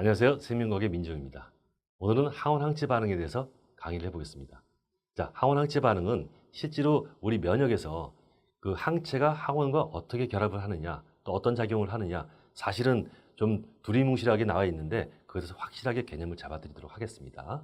안녕하세요. 생명과학의 민정입니다. 오늘은 항원 항체 반응에 대해서 강의를 해보겠습니다. 자, 항원 항체 반응은 실제로 우리 면역에서 그 항체가 항원과 어떻게 결합을 하느냐, 또 어떤 작용을 하느냐, 사실은 좀 두리뭉실하게 나와 있는데 그것에서 확실하게 개념을 잡아드리도록 하겠습니다.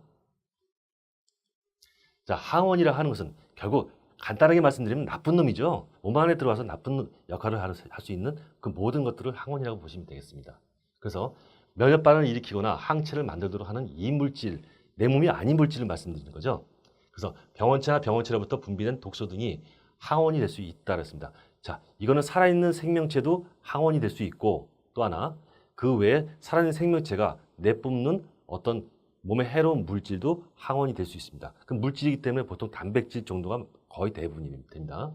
자, 항원이라 하는 것은 결국 간단하게 말씀드리면 나쁜 놈이죠. 몸 안에 들어와서 나쁜 역할을 할 수 있는 그 모든 것들을 항원이라고 보시면 되겠습니다. 그래서 면역 반응을 일으키거나 항체를 만들도록 하는 이 물질, 내 몸이 아닌 물질을 말씀드리는 거죠. 그래서 병원체나 병원체로부터 분비된 독소 등이 항원이 될 수 있다 그랬습니다. 자, 이거는 살아있는 생명체도 항원이 될 수 있고 또 하나 그 외에 살아있는 생명체가 내뿜는 어떤 몸에 해로운 물질도 항원이 될 수 있습니다. 그 물질이기 때문에 보통 단백질 정도가 거의 대부분이 됩니다.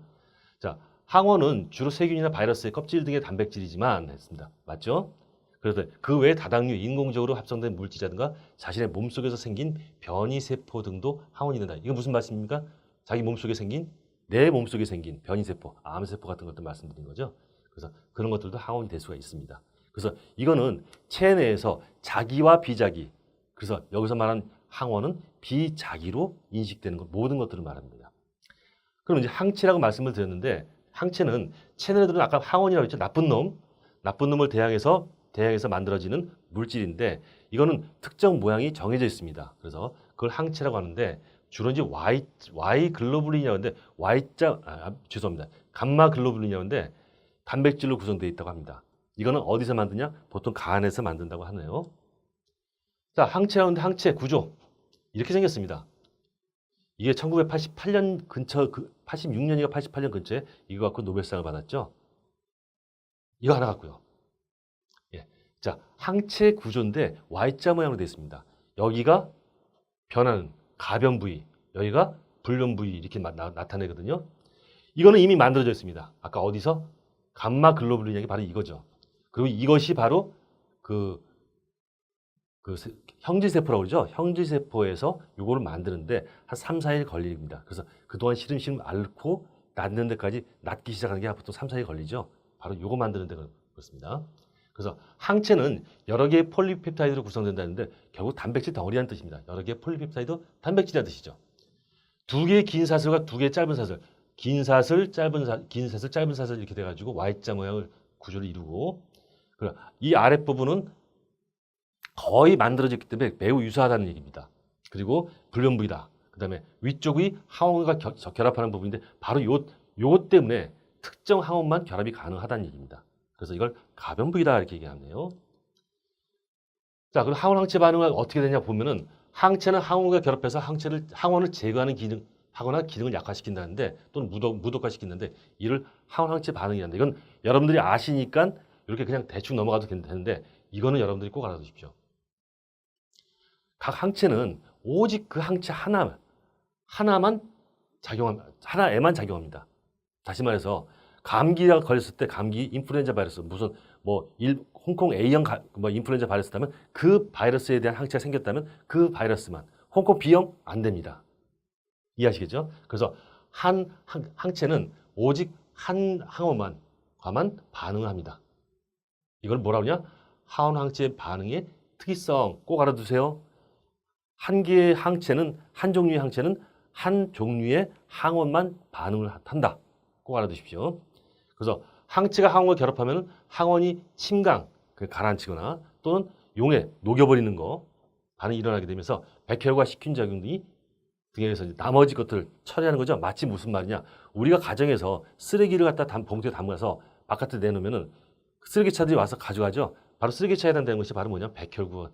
자, 항원은 주로 세균이나 바이러스의 껍질 등의 단백질이지만 했습니다. 맞죠? 그래서 그 외에 다당류, 인공적으로 합성된 물질이라든가 자신의 몸속에서 생긴 변이세포 등도 항원이 된다. 이건 무슨 말씀입니까? 자기 몸속에 생긴 내 몸속에 생긴 변이세포, 암세포 같은 것들 말씀드린 거죠. 그래서 그런 것들도 항원이 될 수가 있습니다. 그래서 이거는 체내에서 자기와 비자기, 그래서 여기서 말한 항원은 비자기로 인식되는 것, 모든 것들을 말합니다. 그럼 이제 항체라고 말씀을 드렸는데 항체는 체내들은 아까 항원이라고 했죠. 나쁜 놈, 나쁜 놈을 대항해서 대항해서 만들어지는 물질인데 이거는 특정 모양이 정해져 있습니다. 그래서 그걸 항체라고 하는데 주로 이제 Y Y 글로불린이라고 하는데 Y자 아, 죄송합니다. 감마 글로불린이라고 하는데 단백질로 구성되어 있다고 합니다. 이거는 어디서 만드냐? 보통 간에서 만든다고 하네요. 자, 항체라는데 항체 구조 이렇게 생겼습니다. 이게 1988년 근처 그 86년이가 88년 근처에 이거 갖고 노벨상을 받았죠. 이거 하나 갖고요. 예. 자, 항체 구조인데 Y자 모양으로 되어 있습니다. 여기가 변하는 가변 부위, 여기가 불변 부위 이렇게 나, 타내거든요 이거는 이미 만들어져 있습니다. 아까 어디서 감마 글로불린이 바로 이거죠. 그리고 이것이 바로 그, 그 세- 형질세포라고 그러죠. 형질세포에서 요거를 만드는데 한 3, 4일 걸립니다. 그래서 그동안 시름시름 앓고 낫는 데까지 낫기 시작하는 게 보통 3, 4일 걸리죠. 바로 요거 만드는 데가 그렇습니다. 그래서 항체는 여러 개의 폴리펩타이드로 구성된다는데 결국 단백질 덩어리라는 뜻입니다. 여러 개의 폴리펩타이드 단백질이라는 뜻이죠. 두 개의 긴 사슬과 두 개의 짧은 사슬, 긴 사슬, 짧은 사, 긴 사슬, 짧은 사슬 이렇게 돼가지고 Y자 모양을 구조를 이루고 이 아랫 부분은 거의 만들어졌기 때문에 매우 유사하다는 얘기입니다. 그리고 불변부이다. 그다음에 위쪽이 항원과 겨- 결합하는 부분인데 바로 요 요것 때문에 특정 항원만 결합이 가능하다는 얘기입니다. 그래서 이걸 가변부이다 이렇게 얘기하네요. 자, 그럼 항원 항체 반응은 어떻게 되냐 보면은 항체는 항원과 결합해서 항체를 항원을 제거하는 기능 하거나 기능을 약화시킨다는데 또는 무독, 무독화시키는데 이를 항원 항체 반응이란다. 이건 여러분들이 아시니까 이렇게 그냥 대충 넘어가도 되는데 이거는 여러분들이 꼭 알아두십시오. 각 항체는 오직 그 항체 하나 하나만 작용합니다. 하나에만 작용합니다. 다시 말해서 감기가 걸렸을 때 감기 인플루엔자 바이러스 무슨 뭐 일, 홍콩 A형 가, 뭐 인플루엔자 바이러스다면 그 바이러스에 대한 항체가 생겼다면 그 바이러스만 홍콩 B형 안 됩니다. 이해하시겠죠? 그래서 한, 한 항체는 오직 한 항원만 과만 반응을 합니다. 이걸 뭐라고 하냐? 항원 항체 반응의 특이성 꼭 알아두세요. 한 개의 항체는 한 종류의 항체는 한 종류의 항원만 반응을 한다. 꼭 알아두십시오. 그래서 항체가 항원과 결합하면 항원이 침강, 그 가라앉히거나 또는 용에 녹여버리는 거 반응이 일어나게 되면서 백혈과 식균 작용 등이 등에서 이제 나머지 것들을 처리하는 거죠. 마치 무슨 말이냐? 우리가 가정에서 쓰레기를 갖다 담, 봉투에 담가서 바깥에 내놓으면은 쓰레기차들이 와서 가져가죠. 바로 쓰레기차에 해당되는 것이 바로 뭐냐? 백혈구,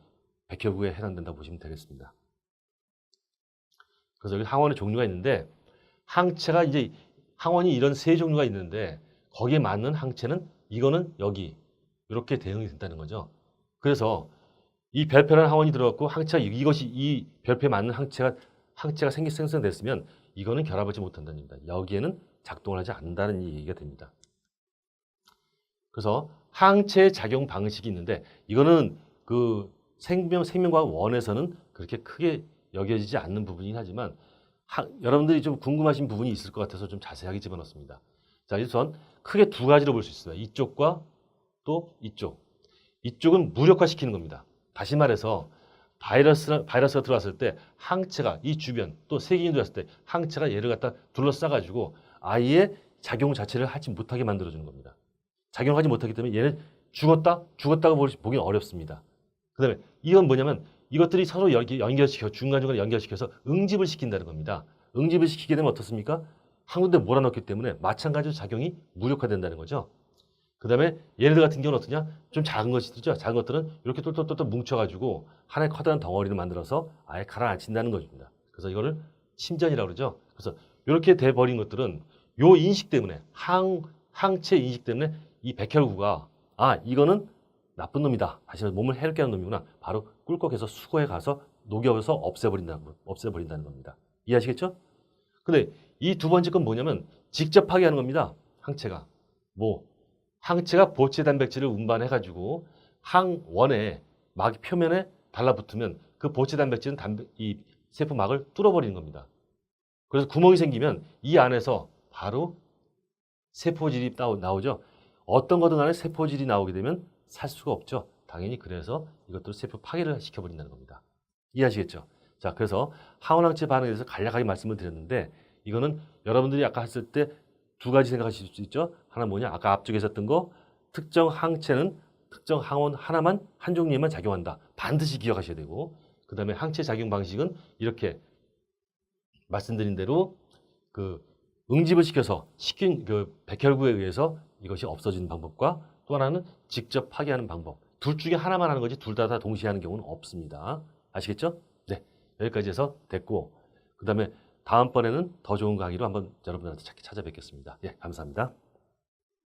백혈구에 해당된다고 보시면 되겠습니다. 그래서 여기 항원의 종류가 있는데 항체가 이제 항원이 이런 세 종류가 있는데 거기에 맞는 항체는 이거는 여기 이렇게 대응이 된다는 거죠. 그래서 이 별표라는 항원이 들어갔고 항체가 이것이 이 별표에 맞는 항체가 항체가 생기 생성됐으면 이거는 결합하지 못한다는 얘기입니다. 여기에는 작동을 하지 않는다는 얘기가 됩니다. 그래서 항체 작용 방식이 있는데 이거는 그 생명 생명과학 원에서는 그렇게 크게 여겨지지 않는 부분이긴 하지만 하- 여러분들이 좀 궁금하신 부분이 있을 것 같아서 좀 자세하게 집어넣습니다. 자, 우선 크게 두 가지로 볼 수 있습니다. 이쪽과 또 이쪽. 이쪽은 무력화시키는 겁니다. 다시 말해서 바이러스 바이러스가 들어왔을 때 항체가 이 주변 또 세균이 들어왔을 때 항체가 얘를 갖다 둘러싸 가지고 아예 작용 자체를 하지 못하게 만들어 주는 겁니다. 작용하지 못하기 때문에 얘는 죽었다 죽었다고 볼- 보기 어렵습니다. 그 다음에 이건 뭐냐면 이것들이 서로 연- 연결시켜 중간중간에 연결시켜서 응집을 시킨다는 겁니다. 응집을 시키게 되면 어떻습니까? 한 군데 몰아넣기 때문에 마찬가지로 작용이 무력화된다는 거죠. 그 다음에 얘네들 같은 경우는 어떠냐? 좀 작은 것이죠. 작은 것들은 이렇게 똘똘똘똘 뭉쳐가지고 하나의 커다란 덩어리를 만들어서 아예 가라앉힌다는 것입니다. 그래서 이거를 침전이라고 그러죠. 그래서 이렇게 돼버린 것들은 요 인식 때문에 항 항체 인식 때문에 이 백혈구가 아 이거는 나쁜 놈이다. 다시 말해서 몸을 해롭게 하는 놈이구나. 바로 꿀꺽해서 수거해 가서 녹여서 없애버린다는 거- 없애버린다는 겁니다. 이해하시겠죠? 근데 이 두 번째 건 뭐냐면 직접 파괴하는 겁니다. 항체가 뭐 항체가 보체 단백질을 운반해 가지고 항원에 막 표면에 달라붙으면 그 보체 단백질은 단백, 이 세포막을 뚫어버리는 겁니다. 그래서 구멍이 생기면 이 안에서 바로 세포질이 나오- 나오죠. 어떤 거든 간에 세포질이 나오게 되면 살 수가 없죠. 당연히 그래서 이것도 세포 파괴를 시켜버린다는 겁니다. 이해하시겠죠? 자, 그래서 항원항체 반응에 대해서 간략하게 말씀을 드렸는데 이거는 여러분들이 아까 했을 때 두 가지 생각하실 수 있죠. 하나 뭐냐? 아까 앞쪽에 있었던 거 특정 항체는 특정 항원 하나만 한 종류에만 작용한다. 반드시 기억하셔야 되고 그 다음에 항체 작용 방식은 이렇게 말씀드린 대로 그 응집을 시켜서 시킨 그 백혈구에 의해서 이것이 없어지는 방법과 또 하나는 직접 파괴하는 방법. 둘 중에 하나만 하는 거지 둘 다 다 동시에 하는 경우는 없습니다. 아시겠죠? 네. 여기까지 해서 됐고 그 다음에 다음번에는 더 좋은 강의로 한번 여러분들한테 찾- 찾아뵙겠습니다. 예, 감사합니다.